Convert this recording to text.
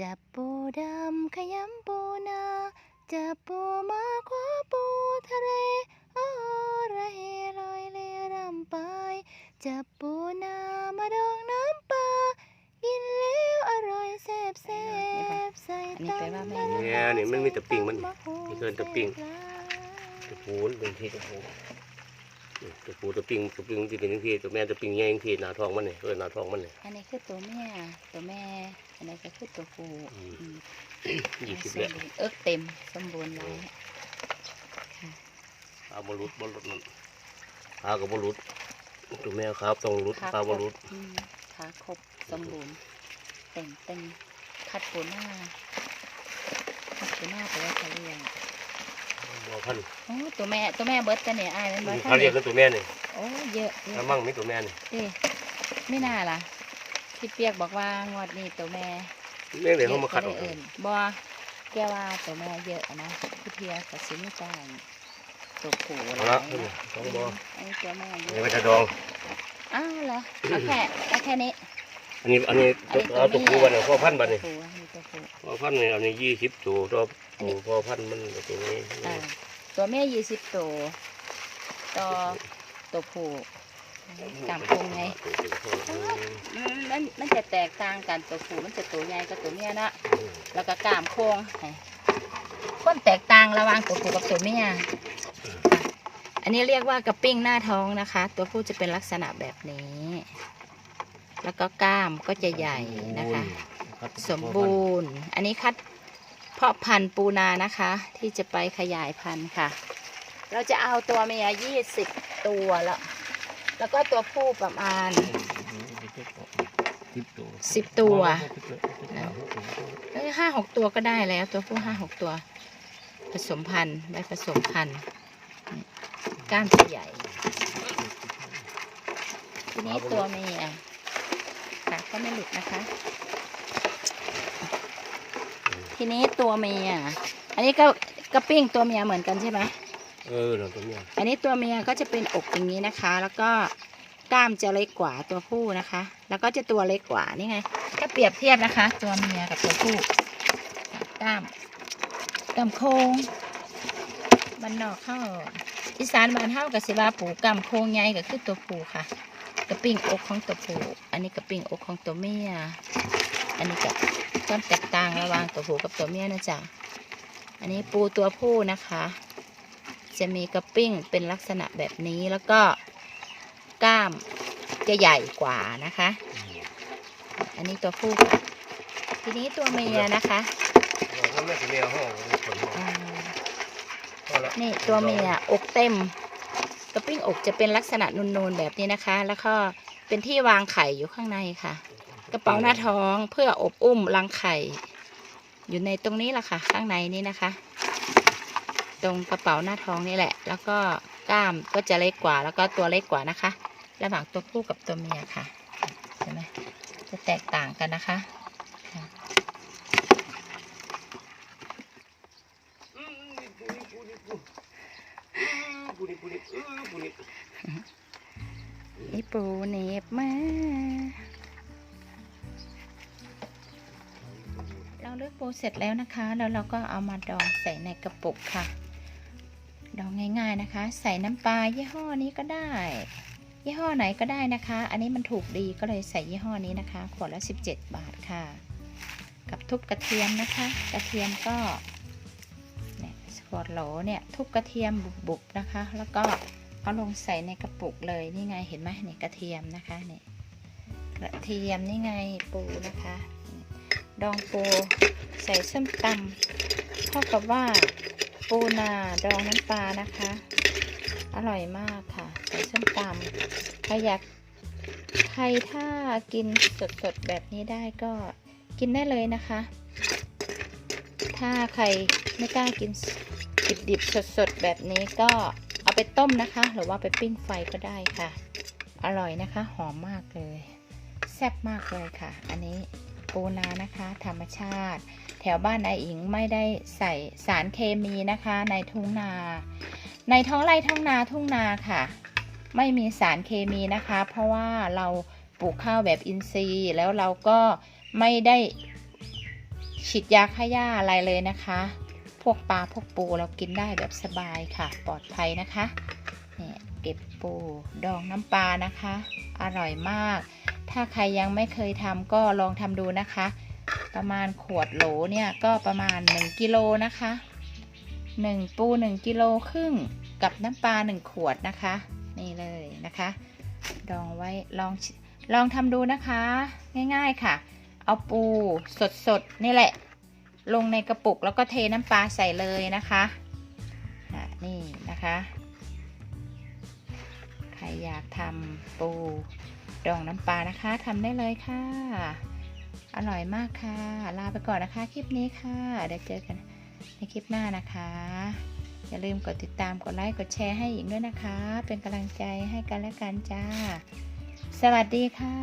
จับปูดำขยำปูนาจับปูมาคว้าปูทะเลโอ้ระเฮลอยเลรำไป จับปูนามาดองน้ำปลากินแล้วอร่อยแซ่บแซ่บใส่อันนี้แปลว่าแม่ตำเนี่ยนี่มันมีแต่ปิ้งมันมะฮูนี่เกินแต่ปิ้งใส่ปลาตะปูนเป็นที่ตะปูนี่ตะปูตะปิงตะปิงที่เป็นที่ตัวแม่ตะปิงใหญ่ที่หน้าท้องมันนี่เออหน้าท้องมันนี่อันนี้คือตัวแม่ตัวแม่ อันนี้ก็คือตัวผู้อืมอืมยี่สิบสแหละมบูรณ์เอิกเต็มสมบูรณ์แล้วค่ะเอาบรุษบรุษมันพากับบรุษตัวแม่ครับต้องรุดพาบรุษอืมขาครบสมบูรณ์เต่งเต็งคัดปูหน้าคัดปูหน้าแปลว่าเขาเรียงบ่พันโอ้ตัวแม่ตัวแม่เบิร์ตกันเนี่ยอายมันเบิร์ตเขาเรียกกันตัวแม่นี่โอ้เยอะเยถ้าอะมั่งมีตัวแม่นี่เอ๊ะไม่น่าล่ะ พี่เปียกบอกว่างวดนี้ตัวแม่แม่เลยเขามาคัดอเยอกอะก็เลยเอิ่นบ่แกว่าตัวแม่เยอะอะนะพี่เพียกสินจ่ายตัวผู้เอาละนี่สองบ่ออันนี้ตัวแม่เยนี่อะไปจะดองอ้าวเหรอเอาแค่เอาแค่นี้อันนี้อันนี้เอาตัวปูบันพ่อพันธุ์บันนี่ตัวนี่ตัวผู้พ่อพันธุ์นี่อันนี้ยี่สิบตัวตัวปูพ่อพันธุ์มันตัวนี้อ่าตัวแม่ยี่สิบตัวต่อตัวผู้ กามคงไงมันมันจะแตกต่างกันตัวผู้มันจะตัวใหญ่กับตัวเมียนะแล้วก็กามโค้งความแตกต่างระหว่างตัวผู้กับตัวเมียอันนี้เรียกว่ากระปิ้งหน้าท้องนะคะ ตัวผู้จะเป็นลักษณะแบบนี้ แล้วก็กล้ามก็จะใหญ่นะคะ สมบูรณ์ อันนี้คัดเพาะพันธุ์ปูนานะคะ ที่จะไปขยายพันธุ์ค่ะ เราจะเอาตัวเมียยี่สิบตัวแล้ว แล้วก็ตัวผู้ประมาณสิบตัวห้าหกตัวก็ได้แล้ว ตัวผู้ห้าหกตัว ผสมพันธุ์ใบผสมพันธุ์ก้านใหญ่ทีนี้ตัวเมียค่ะก็ไม่หลุดนะคะ ทีนี้ตัวเมีย อันนี้ก็กระปิ้งตัวเมียเหมือนกันใช่ไหม เออเดี๋ยวตัวเนี้ยอันนี้ตัวเมียก็จะเป็นอกอย่างนี้นะคะ แล้วก็กล้ามจะเล็กกว่าตัวผู้นะคะ แล้วก็จะตัวเล็กกว่านี่ไง ถ้าเปรียบเทียบนะคะ ตัวเมียกับตัวผู้กล้ามกล้ามโค้งมันนอกเข้า อีสานบานเท่ากับสิบาปูกล้ามโค้งใหญ่ก็คือตัวผู้ค่ะกระปิ้งอกของตัวผู้อันนี้กระปิ้งอกของตัวเมียอันนี้กับความแตกต่างระหว่างตัวผู้กับตัวเมียนะจ๊ะอันนี้ปูตัวผู้นะคะ จะมีกระปิ้งเป็นลักษณะแบบนี้แล้วก็กล้ามจะใหญ่กว่านะคะ อันนี้ตัวผู้ค่ะทีนี้ตัวเมียนะคะ เราไม่ตัวเมียห้องคนอ่าห้องละนี่ตัวเมียอกเต็มกระปิ้งอกจะเป็นลักษณะนูนๆแบบนี้นะคะ แล้วก็เป็นที่วางไข่อยู่ข้างในค่ะ กระเป๋าหน้าท้องเพื่ออบอุ้มรังไข่ อยู่ในตรงนี้แหละค่ะ ข้างในนี้นะคะ ตรงกระเป๋าหน้าท้องนี่แหละ แล้วก็กล้ามก็จะเล็กกว่า แล้วก็ตัวเล็กกว่านะคะ ระหว่างตัวผู้กับตัวเมียค่ะเห็นไหมจะแตกต่างกันนะคะค่ะนี่ปูเนบมาเราเลือกปูเสร็จแล้วนะคะ แล้วเราก็เอามาดองใส่ในกระปุกค่ะ ดองง่ายๆนะคะ ใส่น้ำปลายี่ห้อนี้ก็ได้ ยี่ห้อไหนก็ได้นะคะ อันนี้มันถูกดีก็เลยใส่ยี่ห้อนี้นะคะขวดละ 17 บาทค่ะ กับทุบกระเทียมนะคะ กระเทียมก็เนี่ยขวดโหลเนี่ยทุบกระเทียมบุบๆนะคะ แล้วก็เอาลงใส่ในกระปุกเลยนี่ไงเห็นไหมเนี่ยกระเทียมนะคะเนี่ยกระเทียมนี่ไงปูนะคะ ดองปูใส่ส้มตำเท่ากับว่า ปูนาดองน้ำปลานะคะ อร่อยมากค่ะใส่ส้มตำใครอยากใครถ้ากินสดๆแบบนี้ได้ก็กินได้เลยนะคะ ถ้าใครไม่กล้ากินดิบๆสดๆแบบนี้ก็เอาไปต้มนะคะ หรือว่าไปปิ้งไฟก็ได้ค่ะ อร่อยนะคะ หอมมากเลย แซ่บมากเลยค่ะ อันนี้ ปูนานะคะ ธรรมชาติ แถวบ้านไออิงไม่ได้ใส่สารเคมีนะคะ ในทุ่งนา ในท้องไร่ท้องนาทุ่งนาค่ะ ไม่มีสารเคมีนะคะ เพราะว่าเราปลูกข้าวแบบอินทรีย์ แล้วเราก็ไม่ได้ฉีดยาฆ่าหญ้าอะไรเลยนะคะ พวกปลาพวกปูเรากินได้แบบสบายค่ะ ปลอดภัยนะคะเนี่ยเก็บปูดองน้ำปลานะคะ อร่อยมาก ถ้าใครยังไม่เคยทำก็ลองทำดูนะคะ ประมาณขวดโหลเนี่ยก็ประมาณ 1กิโลนะคะ 1 ปู 1กิโลครึ่งกับน้ำปลา 1 ขวดนะคะ นี่เลยนะคะดองไว้ลองลองทำดูนะคะ ง่ายๆค่ะ เอาปูสดๆ นี่แหละ ลงในกระปุกแล้วก็เทน้ำปลาใส่เลยนะคะนี่นะคะ ครอยากทำปูดองน้ำปลานะคะทำได้เลยค่ะ อร่อยมากค่ะ ลาไปก่อนนะคะคลิปนี้ค่ะ เดี๋ยวเจอกันในคลิปหน้านะคะ อย่าลืมกดติดตามกดไลค์กดแชร์ให้อีกด้วยนะคะ เป็นกำลังใจให้กันและกันจ้า สวัสดีค่ะ